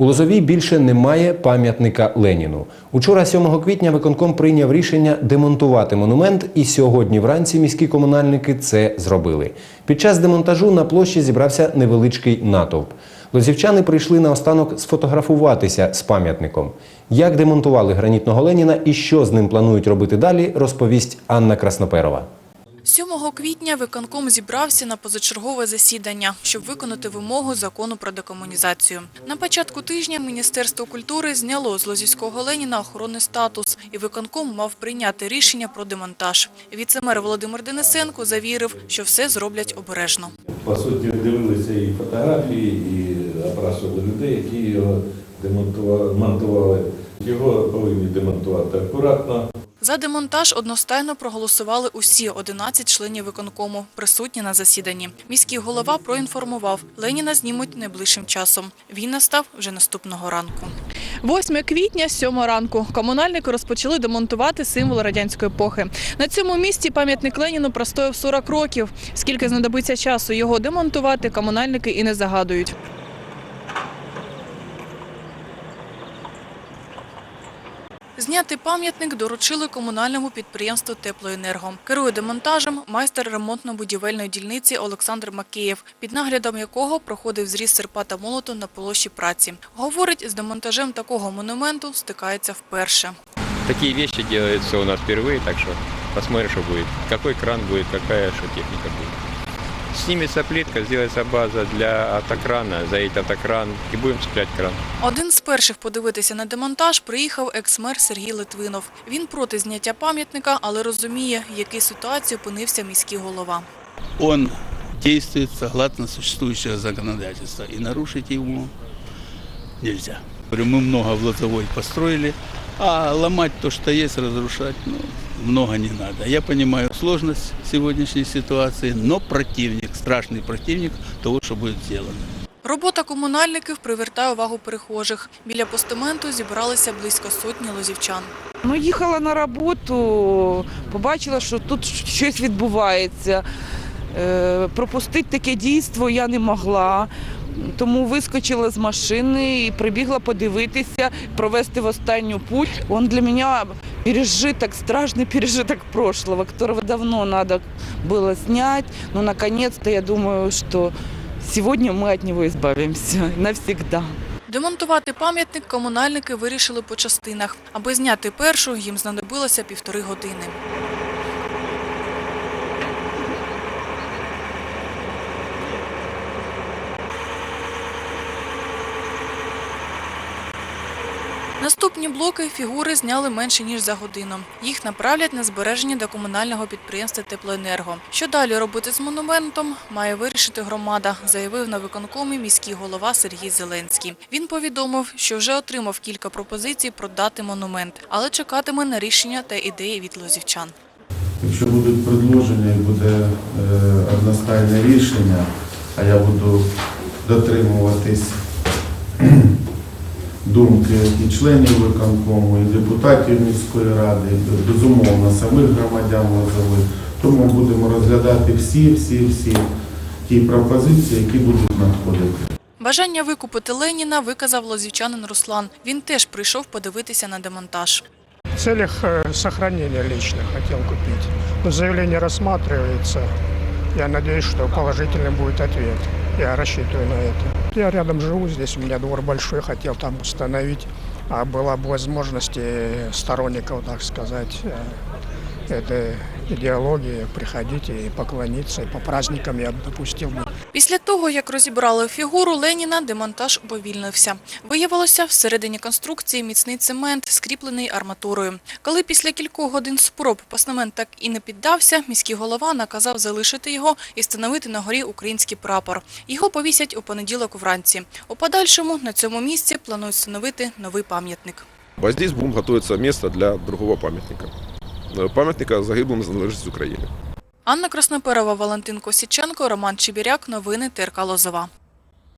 У Лозовій більше немає пам'ятника Леніну. Учора, 7 квітня, виконком прийняв рішення демонтувати монумент, і сьогодні вранці міські комунальники це зробили. Під час демонтажу на площі зібрався невеличкий натовп. Лозівчани прийшли наостанок сфотографуватися з пам'ятником. Як демонтували гранітного Леніна і що з ним планують робити далі, розповість Анна Красноперова. 7 квітня виконком зібрався на позачергове засідання, щоб виконати вимогу закону про декомунізацію. На початку тижня Міністерство культури зняло з Лозівського Леніна охоронний статус, і виконком мав прийняти рішення про демонтаж. Віцемер Володимир Денисенко завірив, що все зроблять обережно. По суті, дивилися і фотографії, і опрашували людей, які його демонтували. монтували. Його повинні демонтувати акуратно. За демонтаж одностайно проголосували усі 11 членів виконкому, присутні на засіданні. Міський голова проінформував, Леніна знімуть найближчим часом. Він настав вже наступного ранку. 8 квітня, 7 ранку, комунальники розпочали демонтувати символ радянської епохи. На цьому місці пам'ятник Леніну простояв 40 років. Скільки знадобиться часу його демонтувати, комунальники і не загадують. Зняти пам'ятник доручили комунальному підприємству «Теплоенерго». Керує демонтажем майстер ремонтно-будівельної дільниці Олександр Макеєв, під наглядом якого проходив зріз серпа та молоту на площі праці. Говорить, з демонтажем такого монументу стикається вперше. Такие вещи делаются у нас впервые, так что посмотрим, что будет. Какой кран будет, какая что техника будет. Снимется плитка, сделается база для автокрана, заедет автокран и будем цеплять кран. Один з перших подивитися на демонтаж приїхав екс-мер Сергій Литвинов. Він проти зняття пам'ятника, але розуміє, в якій ситуації опинився міський голова. он действует согласно существующего законодательства, и нарушить его нельзя. Говорю, Мы много в Лозовой построили, а ломать то, что есть, разрушать, ну, много не надо. Я понимаю сложность сегодняшней ситуации, но противник, страшный противник того, что будет сделано. Робота комунальників привертає увагу перехожих. Біля постаменту зібралися близько сотні лозівчан. Ну, їхала на роботу, побачила, що тут щось відбувається. Е, Пропустити таке дійство я не могла Тому вискочила з машини і прибігла подивитися, провести в останню путь. Он для мене пережиток, страшный пережиток прошлого, которого давно надо было снять. Но наконец-то я думаю, что сегодня мы от него избавимся навсегда. Демонтувати пам'ятник комунальники вирішили по частинах. Аби зняти першу, їм знадобилося півтори години. Наступні блоки фігури зняли менше ніж за годину. Їх направлять на збереження до комунального підприємства Теплоенерго. Що далі робити з монументом, має вирішити громада, заявив на виконкомі міський голова Сергій Зеленський. Він повідомив, що вже отримав кілька пропозицій продати монумент, але чекатиме на рішення та ідеї від лозівчан. Якщо будуть предложення і буде е, одностайне рішення, а я буду дотримуватись думки і членів виконкому, і депутатів міської ради, і, безумовно, самих громадян Лозови, то ми будемо розглядати всі, всі, всі ті пропозиції, які будуть надходити. Бажання викупити Леніна виказав лозівчанин Руслан. Він теж прийшов подивитися на демонтаж. В целях э, сохранения лично хотел купить. Но заявление рассматривается. Я надеюсь, что положительный будет ответ. Я рассчитываю на это. Я рядом живу, здесь у меня двор большой, хотел там установить. А была бы возможность э, сторонников, так сказать, э, этой идеологии приходить и поклониться. И по праздникам я допустил бы Після того, як розібрали фігуру Леніна, демонтаж уповільнився. Виявилося, всередині конструкції міцний цемент, скріплений арматурою. Коли після кількох годин спроб постамент так і не піддався, міський голова наказав залишити його і встановити на горі український прапор. Його повісять у понеділок вранці. У подальшому на цьому місці планують встановити новий пам'ятник. А здесь будем готовиться место для другого памятника. Э, Памятника загиблим за незалежність України. Анна Красноперова, Валентин Косіченко, Роман Чебіряк. Новини ТРК Лозова.